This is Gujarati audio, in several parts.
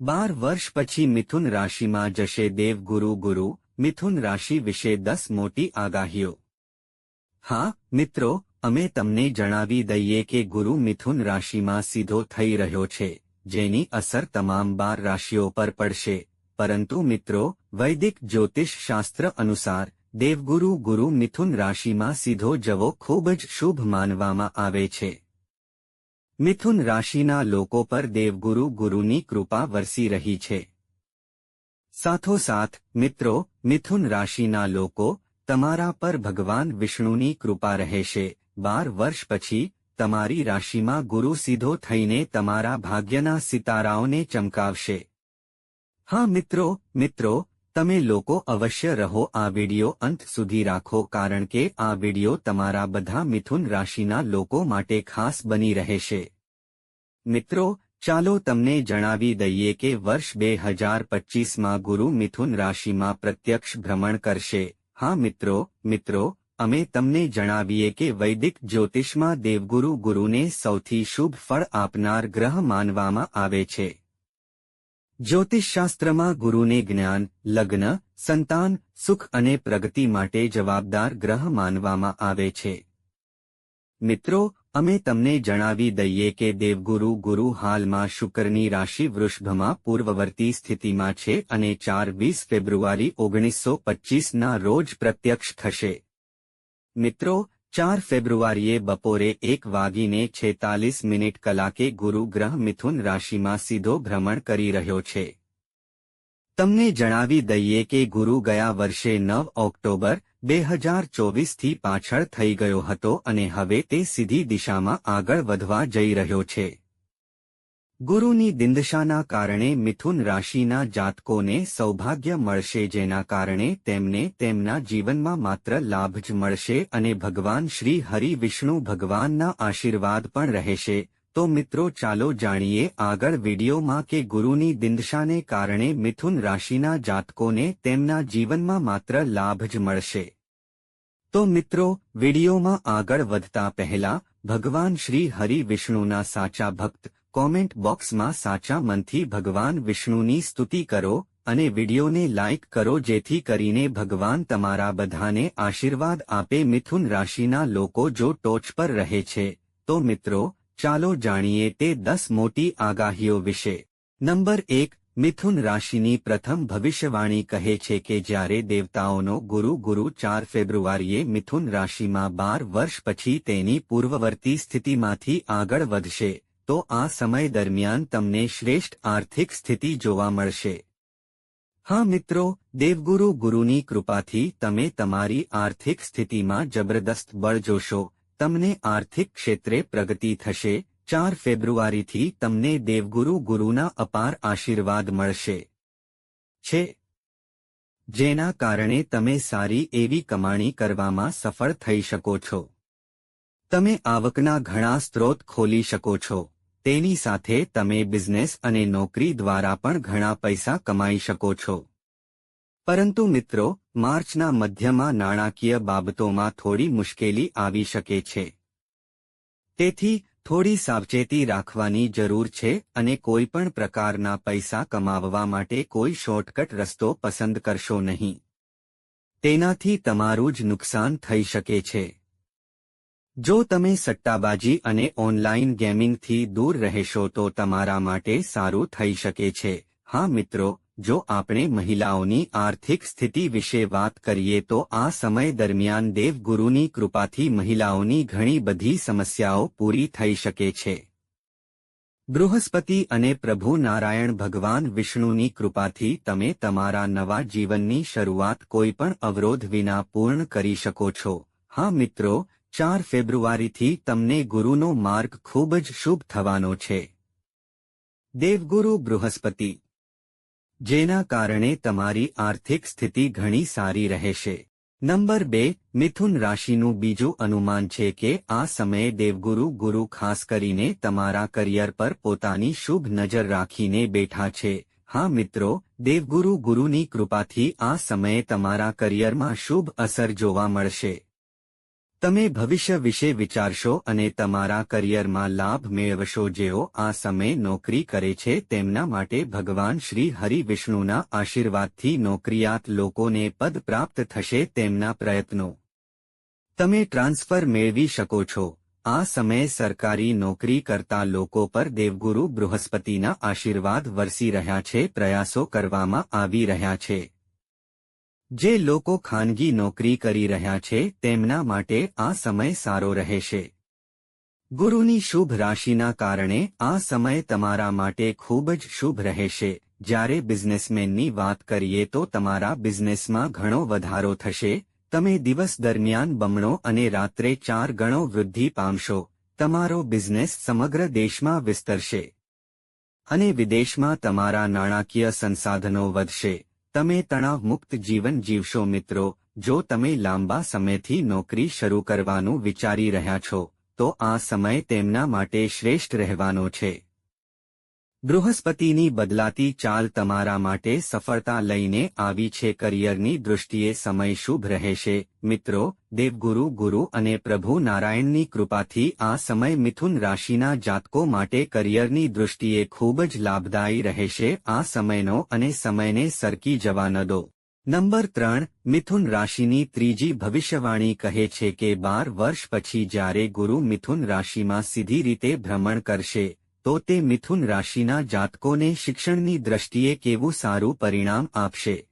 બાર વર્ષ પછી મિથુન રાશિમાં જશે દેવગુરુ ગુરુ મિથુન રાશિ વિશે દસ મોટી આગાહીઓ. હા, મિત્રો, અમે તમને જણાવી દઈએ કે ગુરુ મિથુન રાશિમાં સીધો થઈ રહ્યો છે, જેની અસર તમામ બાર રાશિઓ પર પડશે. પરંતુ મિત્રો, વૈદિક જ્યોતિષ શાસ્ત્ર અનુસાર દેવગુરુ ગુરુ મિથુન રાશિમાં સીધો જવો ખૂબ જ શુભ માનવામાં આવે છે. મિથુન રાશિના લોકો પર દેવગુરુ ગુરુની કૃપા વરસી રહી છે. સાથોસાથ, મિત્રો, મિથુન રાશિના લોકો, તમારા પર ભગવાન વિષ્ણુની કૃપા રહેશે. બાર વર્ષ પછી, તમારી રાશિમાં ગુરુ સીધો થઈને તમારા ભાગ્યના સિતારાઓને ચમકાવશે. હા મિત્રો મિત્રો તમે લોકો અવશ્ય રહો આ વિડિયો અંત સુધી રાખો કારણ કે આ વિડિયો તમારા બધા મિથુન રાશિના લોકો માટે ખાસ બની રહેશે. મિત્રો, ચાલો તમને જણાવી દઈએ કે વર્ષ બે હજાર પચીસમાં ગુરુ મિથુન રાશિમાં પ્રત્યક્ષ ભ્રમણ કરશે. હા મિત્રો મિત્રો, અમે તમને જણાવીએ કે વૈદિક જ્યોતિષમાં દેવગુરુ ગુરુને સૌથી શુભ ફળ આપનાર ગ્રહ માનવામાં આવે છે. જ્યોતિષશાસ્ત્રમાં ગુરુને જ્ઞાન, લગ્ન, સંતાન, સુખ અને પ્રગતિ માટે જવાબદાર ગ્રહ માનવામાં આવે છે. મિત્રો, અમે તમને જણાવી દઈએ કે દેવગુરુ ગુરુ હાલમાં શુક્રની રાશિ વૃષભમાં પૂર્વવર્તી સ્થિતિમાં છે અને ચાર વીસ ફેબ્રુઆરી ઓગણીસો પચ્ચીસના રોજ પ્રત્યક્ષ થશે. મિત્રો ચાર ફેબ્રુઆરીએ બપોરે એક વાગીને છેતાલીસ મિનિટ કલાકે ગુરુ ગ્રહ મિથુન રાશિમાં સીધો ભ્રમણ કરી રહ્યો છે. તમને જણાવી દઈએ કે ગુરુ ગયા વર્ષે નવ ઓક્ટોબર બે હજાર ચોવીસથી પાછળ થઈ ગયો હતો અને હવે તે સીધી દિશામાં આગળ વધવા જઈ રહ્યો છે. ગુરુની દિંદશાના કારણે મિથુન રાશિના જાતકોને સૌભાગ્ય મળશે જેના કારણે તેમને તેમના જીવનમાં માત્ર લાભ જ મળશે અને ભગવાન શ્રી હરિ વિષ્ણુ ભગવાનના આશીર્વાદ પણ રહેશે. તો મિત્રો ચાલો જાણીએ આગળ વિડીયોમાં કે ગુરુની દિંદશાને કારણે મિથુન રાશિના જાતકોને તેમના જીવનમાં માત્ર લાભ જ મળશે. તો મિત્રો, વિડીયોમાં આગળ વધતા પહેલા ભગવાન શ્રી હરિ વિષ્ણુના સાચા ભક્ત કોમેન્ટ બોક્સમાં સાચા મનથી ભગવાન વિષ્ણુની સ્તુતિ કરો અને વિડીયોને લાઇક કરો જેથી કરીને ભગવાન તમારા બધાને આશીર્વાદ આપે મિથુન રાશિના લોકો જો ટોચ પર રહે છે. તો મિત્રો, ચાલો જાણીએ તે દસ મોટી આગાહીઓ વિશે. નંબર એક, મિથુન રાશિની પ્રથમ ભવિષ્યવાણી કહે છે કે જ્યારે દેવતાઓનો ગુરુ ગુરુ ચાર ફેબ્રુઆરીએ મિથુન રાશિમાં બાર વર્ષ પછી તેની પૂર્વવર્તી સ્થિતિમાંથી આગળ વધશે. તો આ સમય દરમિયાન તમને શ્રેષ્ઠ આર્થિક સ્થિતિ જોવા મળશે. હા મિત્રો, દેવગુરુ ગુરુની કૃપાથી તમે તમારી આર્થિક સ્થિતિમાં જબરદસ્ત બળ જોશો. તમને આર્થિક ક્ષેત્રે પ્રગતિ થશે. ચાર ફેબ્રુઆરીથી તમને દેવગુરુ ગુરુના અપાર આશીર્વાદ મળશે. છે. જેના કારણે તમે સારી એવી કમાણી કરવામાં સફળ થઈ શકો છો. તમે આવકના ઘણા સ્ત્રોત ખોલી શકો છો. તેની સાથે તમે બિઝનેસ અને નોકરી દ્વારા પણ ઘણા પૈસા કમાઈ શકો છો. પરંતુ મિત્રો, માર્ચના મધ્યમાં નાણાકીય બાબતોમાં થોડી મુશ્કેલી આવી શકે છે. તેથી, થોડી સાવચેતી રાખવાની જરૂર છે અને કોઈ પણ પ્રકારના પૈસા કમાવવા માટે કોઈ શોર્ટકટ રસ્તો પસંદ કરશો નહીં. તેનાથી તમારું જ નુકસાન થઈ શકે છે. જો તમે સટ્ટાબાજી અને ઓનલાઇન ગેમિંગથી દૂર રહેશો તો તમારા માટે સારું થઈ શકે છે. હા મિત્રો, જો આપણે મહિલાઓની આર્થિક સ્થિતિ વિશે વાત કરીએ તો આ સમય દરમિયાન દેવગુરુની કૃપાથી મહિલાઓની ઘણી બધી સમસ્યાઓ પૂરી થઈ શકે છે. બૃહસ્પતિ અને પ્રભુ નારાયણ ભગવાન વિષ્ણુની કૃપાથી તમે તમારા નવા જીવનની શરૂઆત કોઈપણ અવરોધ વિના પૂર્ણ કરી શકો છો. હા મિત્રો ચાર ફેબ્રુઆરીથી તમને ગુરુનો માર્ગ ખૂબ જ શુભ થવાનો છે. દેવગુરુ બૃહસ્પતિ, જેના કારણે તમારી આર્થિક સ્થિતિ ઘણી સારી રહેશે. નંબર બે, મિથુન રાશિનું બીજું અનુમાન છે કે આ સમયે દેવગુરુ ગુરુ ખાસ કરીને તમારા કરિયર પર પોતાની શુભ નજર રાખીને બેઠા છે. હા મિત્રો, દેવગુરુ ગુરુની કૃપાથી આ સમયે તમારા કરિયરમાં શુભ અસર જોવા મળશે. તમે ભવિષ્ય વિશે વિચારશો અને તમારા કરિયરમાં લાભ મેળવશો જેઓ આ સમયે નોકરી કરે છે તેમના માટે ભગવાન શ્રી હરિ વિષ્ણુના આશીર્વાદથી નોકરિયાત લોકોને પદ પ્રાપ્ત થશે તેમના પ્રયત્નો. તમે ટ્રાન્સફર મેળવી શકો છો. આ સમયે સરકારી નોકરી કરતા લોકો પર દેવગુરુ બૃહસ્પતિના આશીર્વાદ વરસી રહ્યા છે, પ્રયાસો કરવામાં આવી રહ્યા છે. જે લોકો ખાનગી નોકરી કરી રહ્યા છે, તેમના માટે આ સમય સારો રહેશે. ગુરુની શુભ રાશિના કારણે આ સમય તમારા માટે ખૂબ જ શુભ રહેશે. જ્યારે બિઝનેસમેનની વાત કરીએ તો તમારા બિઝનેસમાં ઘણો વધારો થશે. તમે દિવસ દરમિયાન બમણો અને રાત્રે ચાર ગણો વૃદ્ધિ પામશો. તમારો બિઝનેસ સમગ્ર દેશમાં વિસ્તરશે. અને વિદેશમાં તમારા નાણાકીય સંસાધનો વધશે. તમે તણાવ મુક્ત જીવન જીવશો મિત્રો. જો તમે લાંબા સમયથી નોકરી શરૂ કરવાનું વિચારી રહ્યા છો, તો આ સમય તેમના માટે શ્રેષ્ઠ રહેવાનો છે. બૃહસ્પતિની બદલાતી ચાલ તમારા માટે સફળતા લઈને આવી છે. કરિયરની દૃષ્ટિએ સમય શુભ રહેશે. મિત્રો, દેવગુરુ, ગુરુ અને પ્રભુ નારાયણની કૃપાથી આ સમય મિથુન રાશિના જાતકો માટે કરિયરની દૃષ્ટિએ ખૂબ જ લાભદાયી રહેશે. આ સમયનો અને સમયને સરકી જવા ન દો. નંબર ત્રણ, મિથુન રાશિની ત્રીજી ભવિષ્યવાણી કહે છે કે બાર વર્ષ પછી જ્યારે ગુરુ મિથુન રાશિમાં સીધી રીતે ભ્રમણ કરશે તો તે મિથુન રાશિના જાતકોને શિક્ષણની દ્રષ્ટિએ કેવું સારું પરિણામ આપશે?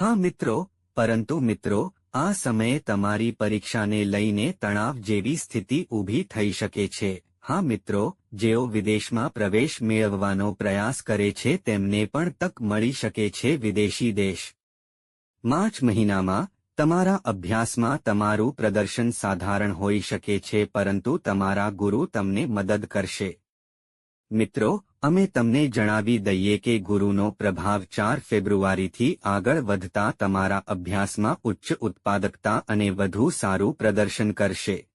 હા મિત્રો, પરંતુ મિત્રો, આ સમયે તમારી પરીક્ષાને લઈને તણાવ જેવી સ્થિતિ ઊભી થઈ શકે છે. હા મિત્રો, જેઓ વિદેશમાં પ્રવેશ મેળવવાનો પ્રયાસ કરે છે તેમને પણ તક મળી શકે છે વિદેશી દેશ. માર્ચ મહિનામાં, તમારા અભ્યાસમાં તમારું પ્રદર્શન સાધારણ હોઈ શકે છે પરંતુ તમારા ગુરુ તમને મદદ કરશે. મિત્રો, અમે તમને જણાવી દઈએ કે ગુરુનો પ્રભાવ ચાર ફેબ્રુઆરીથી આગળ વધતા તમારા અભ્યાસમાં ઉચ્ચ ઉત્પાદકતા અને વધુ સારું પ્રદર્શન કરશે.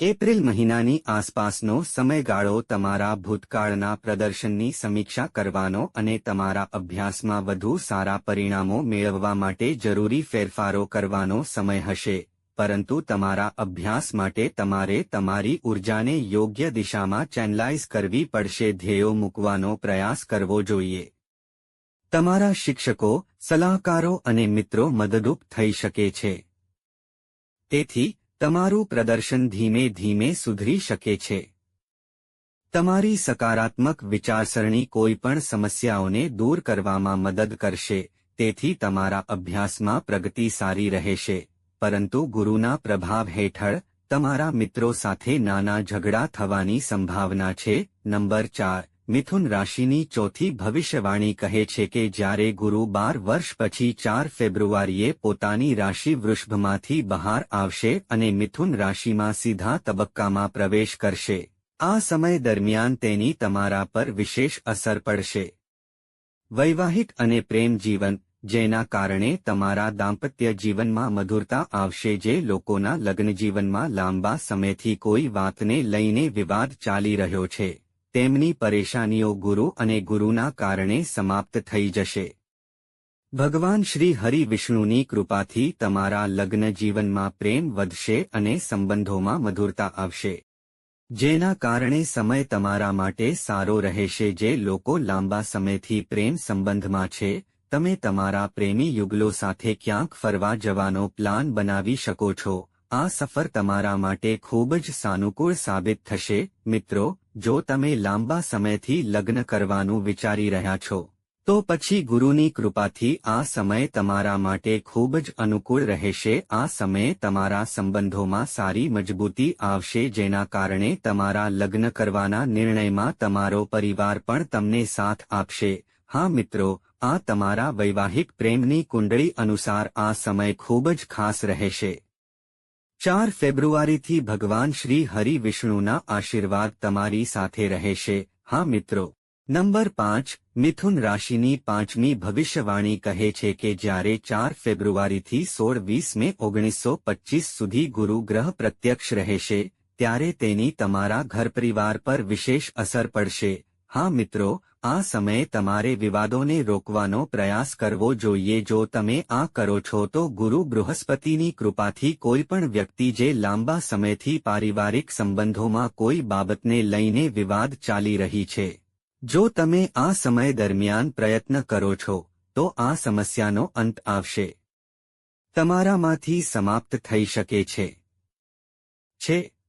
એપ્રિલ મહિનાની આસપાસનો સમયગાળો તમારા ભૂતકાળના પ્રદર્શનની સમીક્ષા કરવાનો અને તમારા અભ્યાસમાં વધુ સારા પરિણામો મેળવવા માટે જરૂરી ફેરફારો કરવાનો સમય હશે. પરંતુ તમારા અભ્યાસ માટે તમારે તમારી ઉર્જાને યોગ્ય દિશામાં ચેનલાઇઝ કરવી પડશે ધ્યેયો મૂકવાનો પ્રયાસ કરવો જોઈએ. તમારા શિક્ષકો, સલાહકારો અને મિત્રો મદદરૂપ થઈ શકે છે. તેથી, તમારું પ્રદર્શન ધીમે ધીમે સુધરી શકે છે. તમારી સકારાત્મક વિચારસરણી કોઈપણ સમસ્યાઓને દૂર કરવામાં મદદ કરશે, તેથી તમારા અભ્યાસમાં પ્રગતિ સારી રહેશે. પરંતુ ગુરુના પ્રભાવ હેઠળ તમારા મિત્રો સાથે નાના ઝઘડા થવાની સંભાવના છે. નંબર ચાર, મિથુન રાશિની ચોથી ભવિષ્યવાણી કહે છે કે જ્યારે ગુરુ બાર વર્ષ પછી ચાર ફેબ્રુઆરીએ પોતાની રાશિ વૃષભમાંથી બહાર આવશે અને મિથુન રાશિમાં સીધા તબક્કામાં પ્રવેશ કરશે. આ સમય દરમિયાન તેની તમારા પર વિશેષ અસર પડશે. વૈવાહિક અને પ્રેમ જીવન જેના કારણે તમારા દાંપત્ય જીવનમાં મધુરતા આવશે જે લોકોના લગ્નજીવનમાં લાંબા સમયથી કોઈ વાતને લઈને વિવાદ ચાલી રહ્યો છે. તેમની પરેશાનીઓ ગુરુ અને ગુરુના કારણે સમાપ્ત થઈ જશે. ભગવાન શ્રી હરિ વિષ્ણુની કૃપાથી તમારા લગ્ન જીવનમાં પ્રેમ વધશે અને સંબંધોમાં મધુરતા આવશે. જેના કારણે સમય તમારા માટે સારો રહેશે જે લોકો લાંબા સમયથી પ્રેમ સંબંધમાં છે તમે તમારા પ્રેમી યુગલો સાથે ક્યાંક ફરવા જવાનો પ્લાન બનાવી શકો છો. આ સફર તમારા માટે ખૂબ જ સાનુકૂળ સાબિત થશે, મિત્રો, જો તમે લાંબા સમયથી લગ્ન કરવાનું વિચારી રહ્યા છો. તો પછી ગુરુની કૃપાથી આ સમય તમારા માટે ખૂબ જ અનુકૂળ રહેશે. આ સમયે તમારા સંબંધોમાં સારી મજબૂતી આવશે, જેના કારણે તમારા લગ્ન કરવાના નિર્ણયમાં તમારો પરિવાર પણ તમને સાથ આપશે. હા મિત્રો, આ તમારા વૈવાહિક પ્રેમની કુંડળી અનુસાર આ સમય ખૂબ જ ખાસ રહેશે. ચાર ફેબ્રુઆરીથી ભગવાન શ્રી હરિ વિષ્ણુના આશીર્વાદ તમારી સાથે રહેશે. હા મિત્રો. નંબર પાંચ, મિથુન રાશિની પાંચમી ભવિષ્યવાણી કહે છે કે જ્યારે ચાર ફેબ્રુઆરીથી સોળ વીસ મે ઓગણીસો પચ્ચીસ સુધી ગુરુ ગ્રહ પ્રત્યક્ષ રહેશે, ત્યારે તેની તમારા ઘર પરિવાર પર વિશેષ અસર પડશે. હા મિત્રો, આ સમયે તમારે વિવાદોને રોકવાનો પ્રયાસ કરવો જોઈએ. જો તમે આ કરો છો, તો ગુરુ બૃહસ્પતિની કૃપાથી કોઈ પણ વ્યક્તિ જે લાંબા સમયથી પારિવારિક સંબંધોમાં કોઈ બાબતને લઈને વિવાદ ચાલી રહી છે. જો તમે આ સમય દરમિયાન પ્રયત્ન કરો છો, તો આ સમસ્યાનો અંત આવશે. તમારામાંથી સમાપ્ત થઈ શકે છે. છે.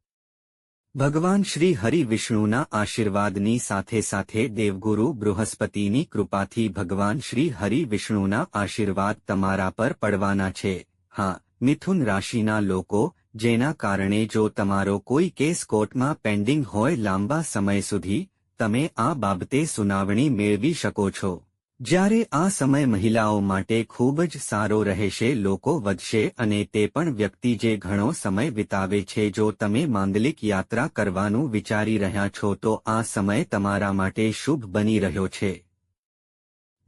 ભગવાન શ્રી હરિ વિષ્ણુના આશીર્વાદની સાથે સાથે દેવગુરુ બૃહસ્પતિની કૃપાથી ભગવાન શ્રી હરિ વિષ્ણુના આશીર્વાદ તમારા પર પડવાના છે. હા, મિથુન રાશિના લોકો, જેના કારણે જો તમારો કોઈ કેસ કોર્ટમાં પેન્ડિંગ હોય લાંબા સમય સુધી, તમે આ બાબતે સુનાવણી મેળવી શકો છો. જ્યારે આ સમય મહિલાઓ માટે ખૂબ જ સારો રહેશે, લોકો વધશે અને તે પણ વ્યક્તિ જે ઘણો સમય વિતાવે છે, જો તમે માંદલિક યાત્રા કરવાનું વિચારી રહ્યા છો, તો આ સમય તમારા માટે શુભ બની રહ્યો છે.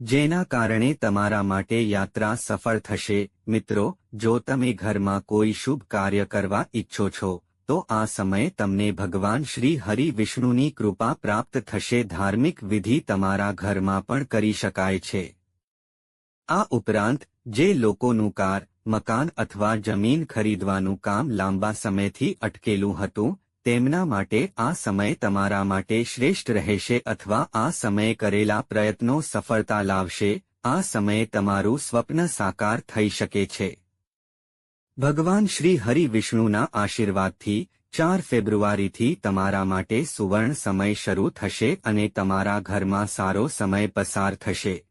જેના કારણે તમારા માટે યાત્રા સફળ થશે. મિત્રો, જો તમે ઘરમાં કોઈ શુભ કાર્ય કરવા ઈચ્છો છો તો આ સમયે તમને ભગવાન શ્રી હરિ વિષ્ણુની કૃપા પ્રાપ્ત થશે. ધાર્મિક વિધિ તમારા ઘરમાં પણ કરી શકાય છે. આ ઉપરાંત, જે લોકોનું કાર, મકાન અથવા જમીન ખરીદવાનું કામ લાંબા સમયથી અટકેલું હતું, તેમના માટે આ સમય તમારા માટે શ્રેષ્ઠ રહેશે અથવા આ સમયે કરેલા પ્રયત્નો સફળતા લાવશે. આ સમયે તમારું સ્વપ્ન સાકાર થઈ શકે છે. ભગવાન શ્રી હરિ વિષ્ણુના આશીર્વાદથી ચાર ફેબ્રુઆરીથી તમારા માટે સુવર્ણ સમય શરૂ થશે અને તમારા ઘરમાં સારો સમય પસાર થશે.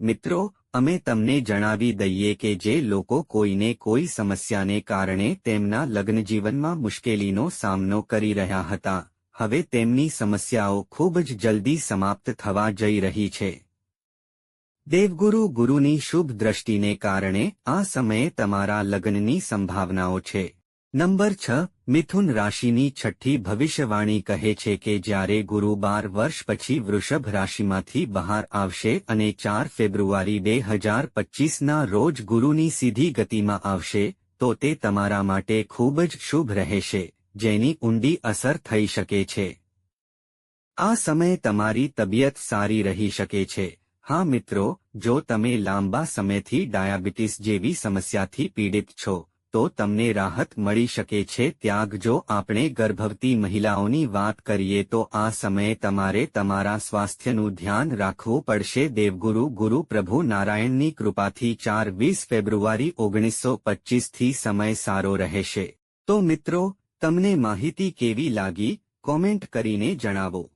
મિત્રો, અમે તમને જણાવી દઈએ કે જે લોકો કોઈને કોઈ સમસ્યાને કારણે તેમના લગ્નજીવનમાં મુશ્કેલીનો સામનો કરી રહ્યા હતા, હવે તેમની સમસ્યાઓ ખૂબ જ જલ્દી સમાપ્ત થવા જઈ રહી છે. દેવગુરુ ગુરુની શુભ દ્રષ્ટિને કારણે આ સમયે તમારા લગ્નની સંભાવનાઓ છે. નંબર છ, મિથુન રાશિની છઠ્ઠી ભવિષ્યવાણી કહે છે કે જ્યારે ગુરુ બાર વર્ષ પછી વૃષભ રાશિમાંથી બહાર આવશે અને ચાર ફેબ્રુઆરી બે હજાર પચ્ચીસના રોજ ગુરુની સીધી ગતિમાં આવશે, તો તે તમારા માટે ખૂબ જ શુભ રહેશે, જેની ઊંડી અસર થઈ શકે છે. આ સમયે તમારી તબિયત સારી રહી શકે છે. હા મિત્રો, જો તમે લાંબા સમયથી ડાયાબિટીસ જેવી સમસ્યાથી પીડિત છો, તો તમને રાહત મળી શકે છે. ત્યાગ, જો આપણે ગર્ભવતી મહિલાઓની વાત કરીએ તો આ સમયે તમારે તમારા સ્વાસ્થ્યનું ધ્યાન રાખવું પડશે. દેવગુરુ, ગુરુ પ્રભુ નારાયણની કૃપાથી ચાર વીસ ફેબ્રુઆરી ઓગણીસો પચ્ચીસથી સમય સારો રહેશે. તો મિત્રો, તમને માહિતી કેવી લાગી? કોમેન્ટ કરીને જણાવો.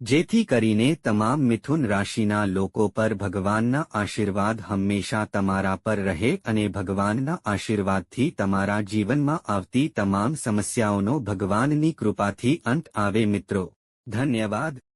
જેથી કરીને તમામ મિથુન રાશિના લોકો પર ભગવાનના આશીર્વાદ હંમેશા તમારા પર રહે અને ભગવાનના આશીર્વાદથી તમારા જીવનમાં આવતી તમામ સમસ્યાઓનો ભગવાનની કૃપાથી અંત આવે મિત્રો. ધન્યવાદ.